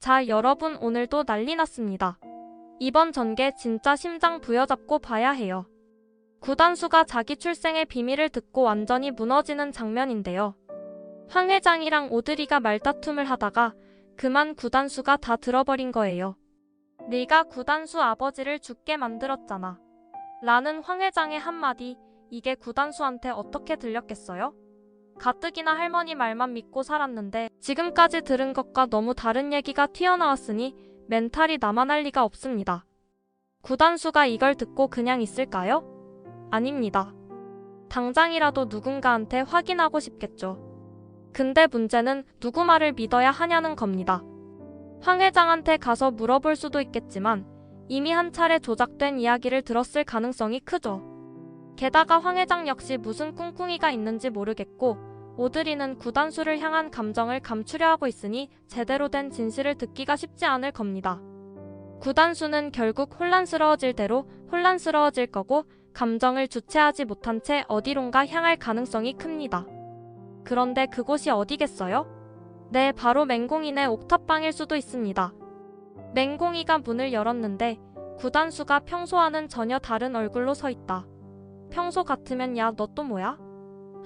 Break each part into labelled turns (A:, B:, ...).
A: 자, 여러분 오늘도 난리 났습니다. 이번 전개 진짜 심장 부여잡고 봐야 해요. 구단수가 자기 출생의 비밀을 듣고 완전히 무너지는 장면인데요. 황 회장이랑 오드리가 말다툼을 하다가 그만 구단수가 다 들어버린 거예요. 네가 구단수 아버지를 죽게 만들었잖아. 라는 황 회장의 한마디, 이게 구단수한테 어떻게 들렸겠어요? 가뜩이나 할머니 말만 믿고 살았는데 지금까지 들은 것과 너무 다른 얘기가 튀어나왔으니 멘탈이 남아날 리가 없습니다. 구단수가 이걸 듣고 그냥 있을까요? 아닙니다. 당장이라도 누군가한테 확인하고 싶겠죠. 근데 문제는 누구 말을 믿어야 하냐는 겁니다. 황 회장한테 가서 물어볼 수도 있겠지만 이미 한 차례 조작된 이야기를 들었을 가능성이 크죠. 게다가 황 회장 역시 무슨 꿍꿍이가 있는지 모르겠고 오드리는 구단수를 향한 감정을 감추려 하고 있으니 제대로 된 진실을 듣기가 쉽지 않을 겁니다. 구단수는 결국 혼란스러워질 대로 혼란스러워질 거고 감정을 주체하지 못한 채 어디론가 향할 가능성이 큽니다. 그런데 그곳이 어디겠어요? 네, 바로 맹공인의 옥탑방일 수도 있습니다. 맹공이가 문을 열었는데 구단수가 평소와는 전혀 다른 얼굴로 서 있다. 평소 같으면 야, 너 또 뭐야?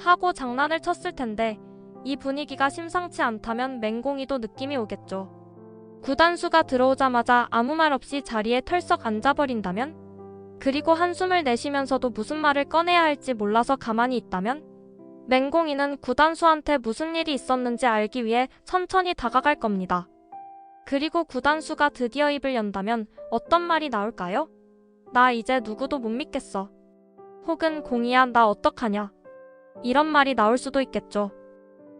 A: 하고 장난을 쳤을 텐데 이 분위기가 심상치 않다면 맹공이도 느낌이 오겠죠. 구단수가 들어오자마자 아무 말 없이 자리에 털썩 앉아버린다면? 그리고 한숨을 내쉬면서도 무슨 말을 꺼내야 할지 몰라서 가만히 있다면? 맹공이는 구단수한테 무슨 일이 있었는지 알기 위해 천천히 다가갈 겁니다. 그리고 구단수가 드디어 입을 연다면 어떤 말이 나올까요? 나 이제 누구도 못 믿겠어. 혹은 공이야 나 어떡하냐. 이런 말이 나올 수도 있겠죠.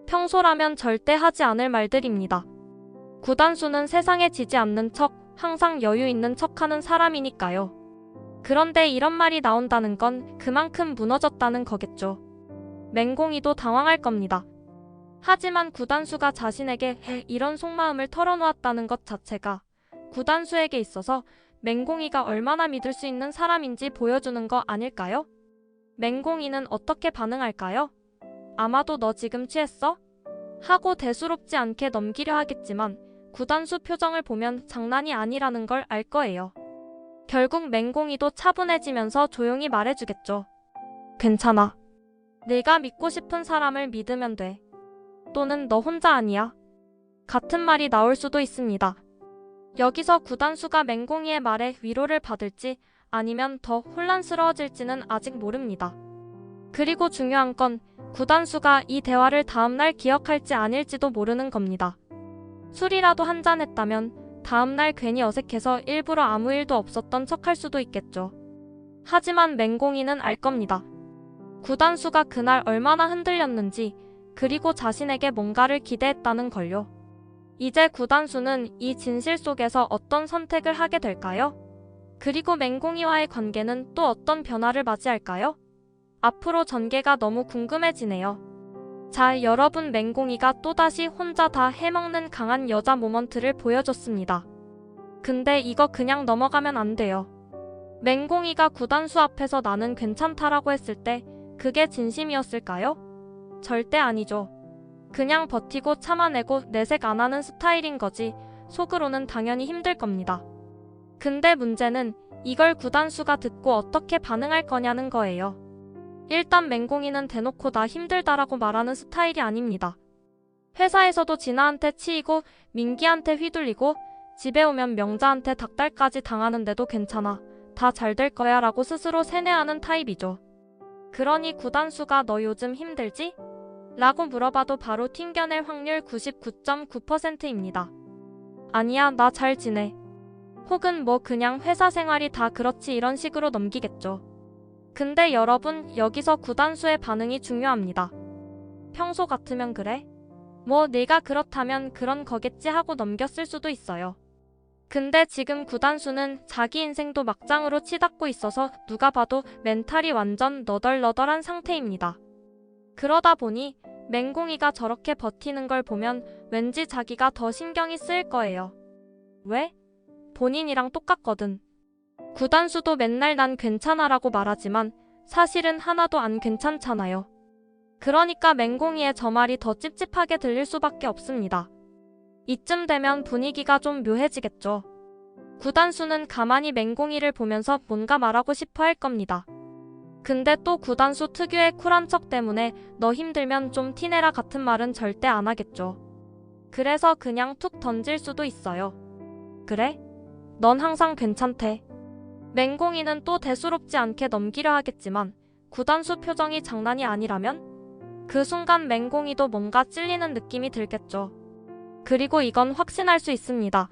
A: 평소라면 절대 하지 않을 말들입니다. 구단수는 세상에 지지 않는 척, 항상 여유 있는 척 하는 사람이니까요. 그런데 이런 말이 나온다는 건 그만큼 무너졌다는 거겠죠. 맹공이도 당황할 겁니다. 하지만 구단수가 자신에게 이런 속마음을 털어놓았다는 것 자체가 구단수에게 있어서 맹공이가 얼마나 믿을 수 있는 사람인지 보여주는 거 아닐까요? 맹공이는 어떻게 반응할까요? 아마도 너 지금 취했어? 하고 대수롭지 않게 넘기려 하겠지만 구단수 표정을 보면 장난이 아니라는 걸 알 거예요. 결국 맹공이도 차분해지면서 조용히 말해주겠죠. 괜찮아. 내가 믿고 싶은 사람을 믿으면 돼. 또는 너 혼자 아니야. 같은 말이 나올 수도 있습니다. 여기서 구단수가 맹공이의 말에 위로를 받을지 아니면 더 혼란스러워질지는 아직 모릅니다. 그리고 중요한 건 구단수가 이 대화를 다음날 기억할지 아닐지도 모르는 겁니다. 술이라도 한 잔 했다면 다음날 괜히 어색해서 일부러 아무 일도 없었던 척할 수도 있겠죠. 하지만 맹공이는 알 겁니다. 구단수가 그날 얼마나 흔들렸는지 그리고 자신에게 뭔가를 기대했다는 걸요. 이제 구단수는 이 진실 속에서 어떤 선택을 하게 될까요? 그리고 맹공이와의 관계는 또 어떤 변화를 맞이할까요? 앞으로 전개가 너무 궁금해지네요. 자, 여러분 맹공이가 또다시 혼자 다 해먹는 강한 여자 모먼트를 보여줬습니다. 근데 이거 그냥 넘어가면 안 돼요. 맹공이가 구단수 앞에서 나는 괜찮다라고 했을 때 그게 진심이었을까요? 절대 아니죠. 그냥 버티고 참아내고 내색 안 하는 스타일인 거지 속으로는 당연히 힘들 겁니다. 근데 문제는 이걸 구단수가 듣고 어떻게 반응할 거냐는 거예요. 일단 맹공이는 대놓고 나 힘들다라고 말하는 스타일이 아닙니다. 회사에서도 진아한테 치이고 민기한테 휘둘리고 집에 오면 명자한테 닭달까지 당하는데도 괜찮아. 다 잘 될 거야 라고 스스로 세뇌하는 타입이죠. 그러니 구단수가 너 요즘 힘들지? 라고 물어봐도 바로 튕겨낼 확률 99.9%입니다. 아니야, 나 잘 지내. 혹은 뭐 그냥 회사 생활이 다 그렇지 이런 식으로 넘기겠죠. 근데 여러분, 여기서 구단수의 반응이 중요합니다. 평소 같으면 그래? 뭐 내가 그렇다면 그런 거겠지 하고 넘겼을 수도 있어요. 근데 지금 구단수는 자기 인생도 막장으로 치닫고 있어서 누가 봐도 멘탈이 완전 너덜너덜한 상태입니다. 그러다 보니 맹공이가 저렇게 버티는 걸 보면 왠지 자기가 더 신경이 쓰일 거예요. 왜? 본인이랑 똑같거든. 구단수도 맨날 난 괜찮아라고 말하지만 사실은 하나도 안 괜찮잖아요. 그러니까 맹공이의 저 말이 더 찝찝하게 들릴 수밖에 없습니다. 이쯤 되면 분위기가 좀 묘해지겠죠. 구단수는 가만히 맹공이를 보면서 뭔가 말하고 싶어 할 겁니다. 근데 또 구단수 특유의 쿨한 척 때문에 너 힘들면 좀 티내라 같은 말은 절대 안 하겠죠. 그래서 그냥 툭 던질 수도 있어요. 그래? 넌 항상 괜찮대. 맹공이는 또 대수롭지 않게 넘기려 하겠지만 구단수 표정이 장난이 아니라면 그 순간 맹공이도 뭔가 찔리는 느낌이 들겠죠. 그리고 이건 확신할 수 있습니다.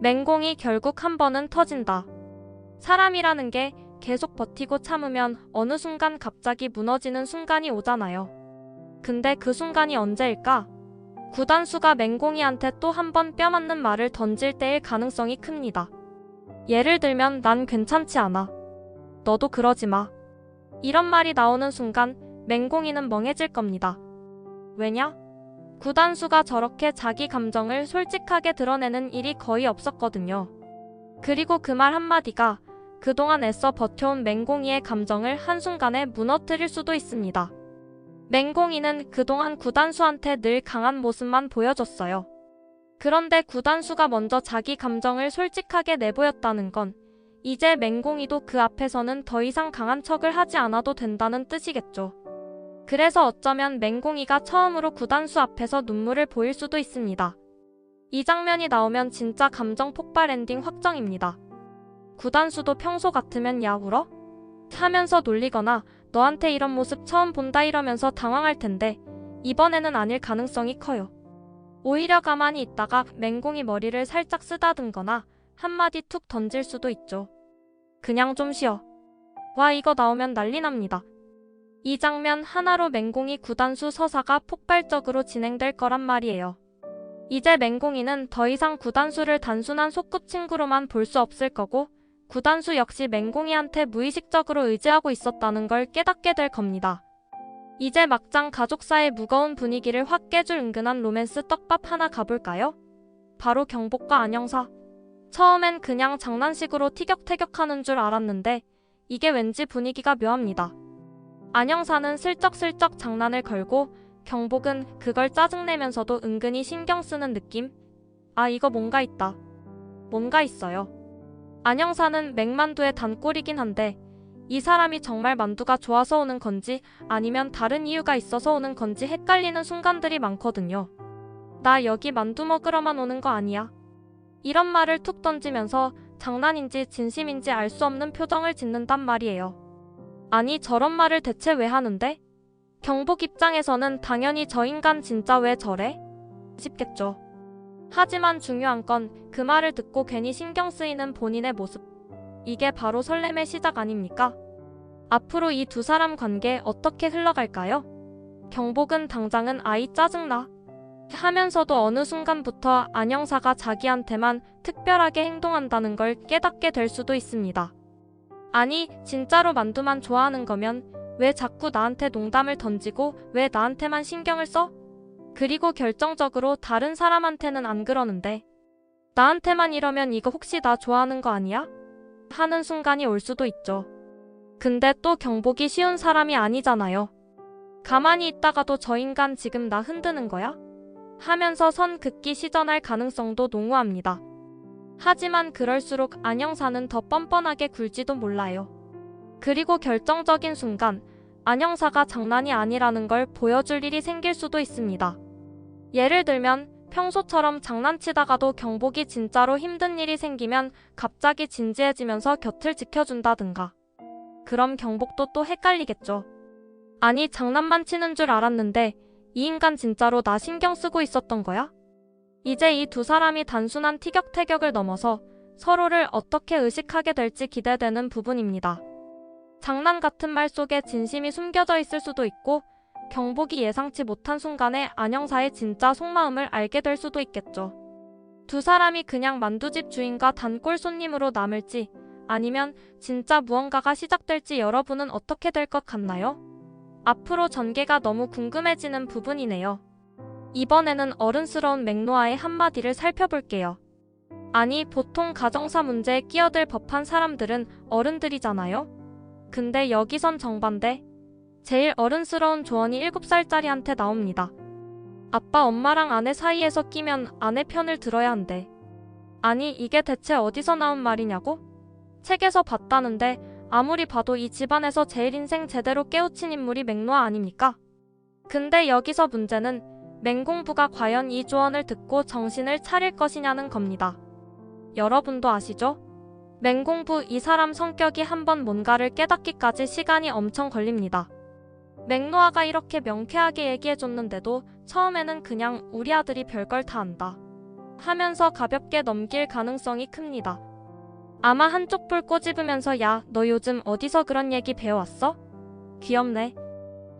A: 맹공이 결국 한 번은 터진다. 사람이라는 게 계속 버티고 참으면 어느 순간 갑자기 무너지는 순간이 오잖아요. 근데 그 순간이 언제일까? 구단수가 맹공이한테 또 한 번 뼈맞는 말을 던질 때일 가능성이 큽니다. 예를 들면 난 괜찮지 않아. 너도 그러지 마. 이런 말이 나오는 순간 맹공이는 멍해질 겁니다. 왜냐? 구단수가 저렇게 자기 감정을 솔직하게 드러내는 일이 거의 없었거든요. 그리고 그 말 한마디가 그동안 애써 버텨온 맹공이의 감정을 한순간에 무너뜨릴 수도 있습니다. 맹공이는 그동안 구단수한테 늘 강한 모습만 보여줬어요. 그런데 구단수가 먼저 자기 감정을 솔직하게 내보였다는 건 이제 맹공이도 그 앞에서는 더 이상 강한 척을 하지 않아도 된다는 뜻이겠죠. 그래서 어쩌면 맹공이가 처음으로 구단수 앞에서 눈물을 보일 수도 있습니다. 이 장면이 나오면 진짜 감정 폭발 엔딩 확정입니다. 구단수도 평소 같으면 야 울어? 하면서 놀리거나 너한테 이런 모습 처음 본다 이러면서 당황할 텐데 이번에는 아닐 가능성이 커요. 오히려 가만히 있다가 맹공이 머리를 살짝 쓰다듬거나 한마디 툭 던질 수도 있죠. 그냥 좀 쉬어. 와 이거 나오면 난리 납니다. 이 장면 하나로 맹공이 구단수 서사가 폭발적으로 진행될 거란 말이에요. 이제 맹공이는 더 이상 구단수를 단순한 소꿉친구로만 볼 수 없을 거고 구단수 역시 맹공이한테 무의식적으로 의지하고 있었다는 걸 깨닫게 될 겁니다. 이제 막장 가족사의 무거운 분위기를 확 깨줄 은근한 로맨스 떡밥 하나 가볼까요? 바로 경복과 안영사. 처음엔 그냥 장난식으로 티격태격하는 줄 알았는데 이게 왠지 분위기가 묘합니다. 안영사는 슬쩍슬쩍 장난을 걸고 경복은 그걸 짜증내면서도 은근히 신경 쓰는 느낌? 아 이거 뭔가 있다. 뭔가 있어요. 안영사는 맥만두의 단골이긴 한데 이 사람이 정말 만두가 좋아서 오는 건지 아니면 다른 이유가 있어서 오는 건지 헷갈리는 순간들이 많거든요. 나 여기 만두 먹으러만 오는 거 아니야? 이런 말을 툭 던지면서 장난인지 진심인지 알 수 없는 표정을 짓는단 말이에요. 아니 저런 말을 대체 왜 하는데? 경복 입장에서는 당연히 저 인간 진짜 왜 저래? 싶겠죠. 하지만 중요한 건 그 말을 듣고 괜히 신경 쓰이는 본인의 모습. 이게 바로 설렘의 시작 아닙니까? 앞으로 이 두 사람 관계 어떻게 흘러갈까요? 경복은 당장은 아이 짜증나. 하면서도 어느 순간부터 안영사가 자기한테만 특별하게 행동한다는 걸 깨닫게 될 수도 있습니다. 아니, 진짜로 만두만 좋아하는 거면 왜 자꾸 나한테 농담을 던지고 왜 나한테만 신경을 써? 그리고 결정적으로 다른 사람한테는 안 그러는데 나한테만 이러면 이거 혹시 나 좋아하는 거 아니야? 하는 순간이 올 수도 있죠. 근데 또 경복이 쉬운 사람이 아니잖아요. 가만히 있다가도 저 인간 지금 나 흔드는 거야? 하면서 선 긋기 시전할 가능성도 농후합니다. 하지만 그럴수록 안영사는 더 뻔뻔하게 굴지도 몰라요. 그리고 결정적인 순간 안영사가 장난이 아니라는 걸 보여줄 일이 생길 수도 있습니다. 예를 들면 평소처럼 장난치다가도 경복이 진짜로 힘든 일이 생기면 갑자기 진지해지면서 곁을 지켜준다든가. 그럼 경복도 또 헷갈리겠죠. 아니 장난만 치는 줄 알았는데 이 인간 진짜로 나 신경 쓰고 있었던 거야? 이제 이 두 사람이 단순한 티격태격을 넘어서 서로를 어떻게 의식하게 될지 기대되는 부분입니다. 장난 같은 말 속에 진심이 숨겨져 있을 수도 있고 경복이 예상치 못한 순간에 안영사의 진짜 속마음을 알게 될 수도 있겠죠. 두 사람이 그냥 만두집 주인과 단골 손님으로 남을지 아니면 진짜 무언가가 시작될지 여러분은 어떻게 될 것 같나요? 앞으로 전개가 너무 궁금해지는 부분이네요. 이번에는 어른스러운 맥노아의 한마디를 살펴볼게요. 아니, 보통 가정사 문제에 끼어들 법한 사람들은 어른들이잖아요? 근데 여기선 정반대. 제일 어른스러운 조언이 7살짜리한테 나옵니다. 아빠 엄마랑 아내 사이에서 끼면 아내 편을 들어야 한대. 아니 이게 대체 어디서 나온 말이냐고? 책에서 봤다는데 아무리 봐도 이 집안에서 제일 인생 제대로 깨우친 인물이 맹노아 아닙니까? 근데 여기서 문제는 맹공부가 과연 이 조언을 듣고 정신을 차릴 것이냐는 겁니다. 여러분도 아시죠? 맹공부 이 사람 성격이 한번 뭔가를 깨닫기까지 시간이 엄청 걸립니다. 맥노아가 이렇게 명쾌하게 얘기해줬는데도 처음에는 그냥 우리 아들이 별걸 다 안다. 하면서 가볍게 넘길 가능성이 큽니다. 아마 한쪽 불 꼬집으면서 야, 너 요즘 어디서 그런 얘기 배워왔어? 귀엽네.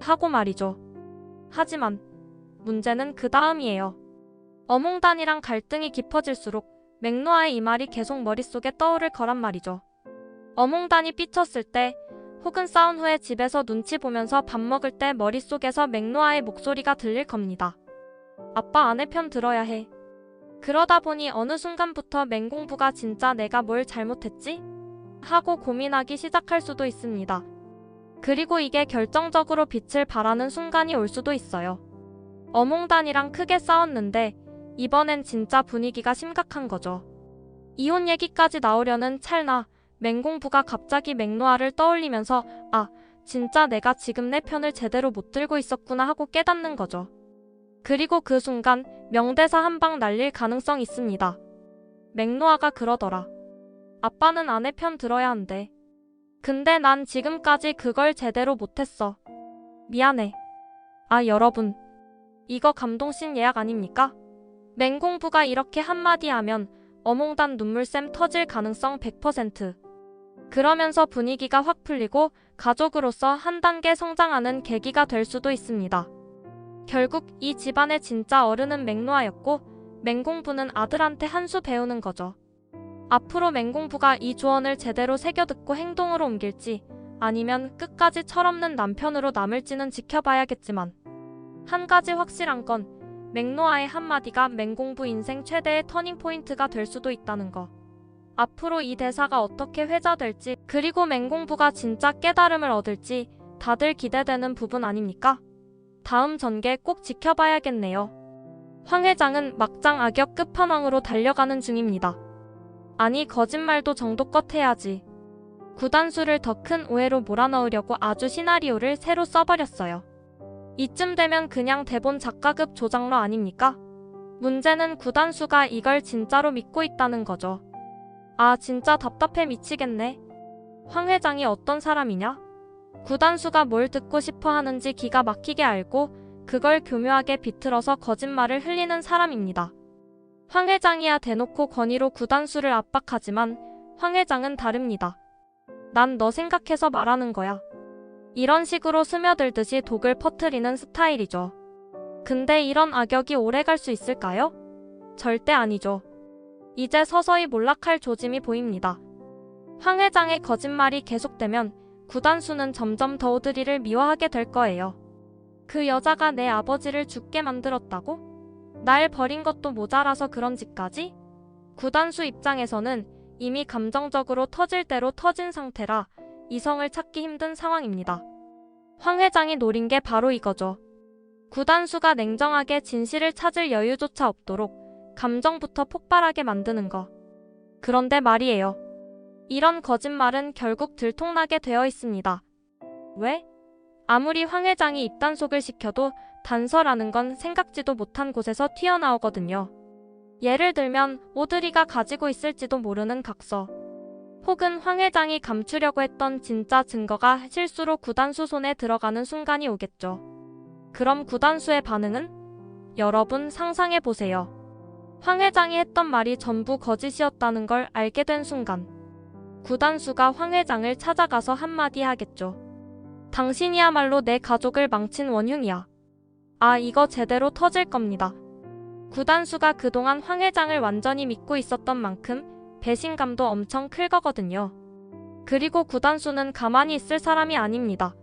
A: 하고 말이죠. 하지만 문제는 그 다음이에요. 어몽단이랑 갈등이 깊어질수록 맥노아의 이 말이 계속 머릿속에 떠오를 거란 말이죠. 어몽단이 삐쳤을 때 혹은 싸운 후에 집에서 눈치 보면서 밥 먹을 때 머릿속에서 맥노아의 목소리가 들릴 겁니다. 아빠 아내 편 들어야 해. 그러다 보니 어느 순간부터 맹공부가 진짜 내가 뭘 잘못했지? 하고 고민하기 시작할 수도 있습니다. 그리고 이게 결정적으로 빛을 발하는 순간이 올 수도 있어요. 어몽단이랑 크게 싸웠는데 이번엔 진짜 분위기가 심각한 거죠. 이혼 얘기까지 나오려는 찰나 맹공부가 갑자기 맥노아를 떠올리면서 아, 진짜 내가 지금 내 편을 제대로 못 들고 있었구나 하고 깨닫는 거죠. 그리고 그 순간 명대사 한 방 날릴 가능성 있습니다. 맥노아가 그러더라. 아빠는 아내 편 들어야 한대. 근데 난 지금까지 그걸 제대로 못했어. 미안해. 아, 여러분. 이거 감동씬 예약 아닙니까? 맹공부가 이렇게 한마디 하면 어몽단 눈물샘 터질 가능성 100%. 그러면서 분위기가 확 풀리고 가족으로서 한 단계 성장하는 계기가 될 수도 있습니다. 결국 이 집안의 진짜 어른은 맹노아였고 맹공부는 아들한테 한 수 배우는 거죠. 앞으로 맹공부가 이 조언을 제대로 새겨듣고 행동으로 옮길지 아니면 끝까지 철없는 남편으로 남을지는 지켜봐야겠지만 한 가지 확실한 건 맥노아의 한마디가 맹공부 인생 최대의 터닝포인트가 될 수도 있다는 거. 앞으로 이 대사가 어떻게 회자될지 그리고 맹공부가 진짜 깨달음을 얻을지 다들 기대되는 부분 아닙니까? 다음 전개 꼭 지켜봐야겠네요. 황 회장은 막장 악역 끝판왕으로 달려가는 중입니다. 아니 거짓말도 정도껏 해야지. 구단수를 더 큰 오해로 몰아넣으려고 아주 시나리오를 새로 써버렸어요. 이쯤 되면 그냥 대본 작가급 조장러 아닙니까? 문제는 구단수가 이걸 진짜로 믿고 있다는 거죠. 아, 진짜 답답해 미치겠네. 황 회장이 어떤 사람이냐? 구단수가 뭘 듣고 싶어 하는지 기가 막히게 알고 그걸 교묘하게 비틀어서 거짓말을 흘리는 사람입니다. 황 회장이야 대놓고 권위로 구단수를 압박하지만 황 회장은 다릅니다. 난 너 생각해서 말하는 거야. 이런 식으로 스며들듯이 독을 퍼트리는 스타일이죠. 근데 이런 악역이 오래 갈 수 있을까요? 절대 아니죠. 이제 서서히 몰락할 조짐이 보입니다. 황 회장의 거짓말이 계속되면 구단수는 점점 더 오드리를 미워하게 될 거예요. 그 여자가 내 아버지를 죽게 만들었다고? 날 버린 것도 모자라서 그런 짓까지? 구단수 입장에서는 이미 감정적으로 터질 대로 터진 상태라 이성을 찾기 힘든 상황입니다. 황 회장이 노린 게 바로 이거죠. 구단수가 냉정하게 진실을 찾을 여유조차 없도록 감정부터 폭발하게 만드는 거. 그런데 말이에요. 이런 거짓말은 결국 들통나게 되어 있습니다. 왜? 아무리 황 회장이 입단속을 시켜도 단서라는 건 생각지도 못한 곳에서 튀어나오거든요. 예를 들면 오드리가 가지고 있을지도 모르는 각서. 혹은 황 회장이 감추려고 했던 진짜 증거가 실수로 구단수 손에 들어가는 순간이 오겠죠. 그럼 구단수의 반응은? 여러분 상상해 보세요. 황 회장이 했던 말이 전부 거짓이었다는 걸 알게 된 순간. 구단수가 황 회장을 찾아가서 한마디 하겠죠. 당신이야말로 내 가족을 망친 원흉이야. 아, 이거 제대로 터질 겁니다. 구단수가 그동안 황 회장을 완전히 믿고 있었던 만큼 배신감도 엄청 클 거거든요. 그리고 구단수는 가만히 있을 사람이 아닙니다.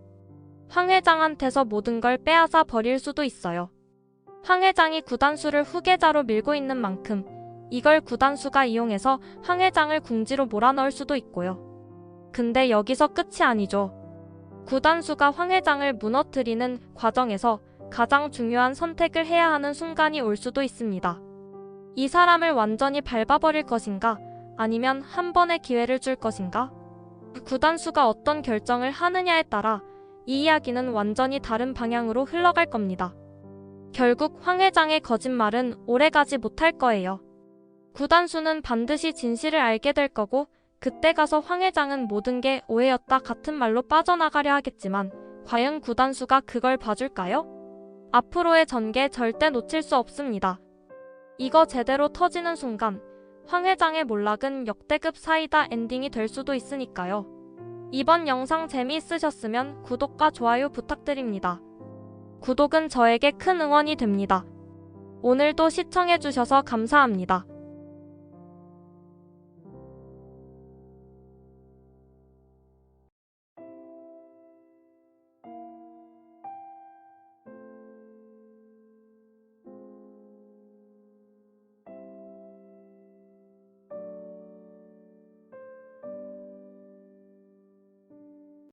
A: 황 회장한테서 모든 걸 빼앗아 버릴 수도 있어요. 황 회장이 구단수를 후계자로 밀고 있는 만큼 이걸 구단수가 이용해서 황 회장을 궁지로 몰아넣을 수도 있고요. 근데 여기서 끝이 아니죠. 구단수가 황 회장을 무너뜨리는 과정에서 가장 중요한 선택을 해야 하는 순간이 올 수도 있습니다. 이 사람을 완전히 밟아버릴 것인가? 아니면 한 번의 기회를 줄 것인가? 구단수가 어떤 결정을 하느냐에 따라 이 이야기는 완전히 다른 방향으로 흘러갈 겁니다. 결국 황 회장의 거짓말은 오래가지 못할 거예요. 구단수는 반드시 진실을 알게 될 거고 그때 가서 황 회장은 모든 게 오해였다 같은 말로 빠져나가려 하겠지만 과연 구단수가 그걸 봐줄까요? 앞으로의 전개 절대 놓칠 수 없습니다. 이거 제대로 터지는 순간 황 회장의 몰락은 역대급 사이다 엔딩이 될 수도 있으니까요. 이번 영상 재미있으셨으면 구독과 좋아요 부탁드립니다. 구독은 저에게 큰 응원이 됩니다. 오늘도 시청해주셔서 감사합니다.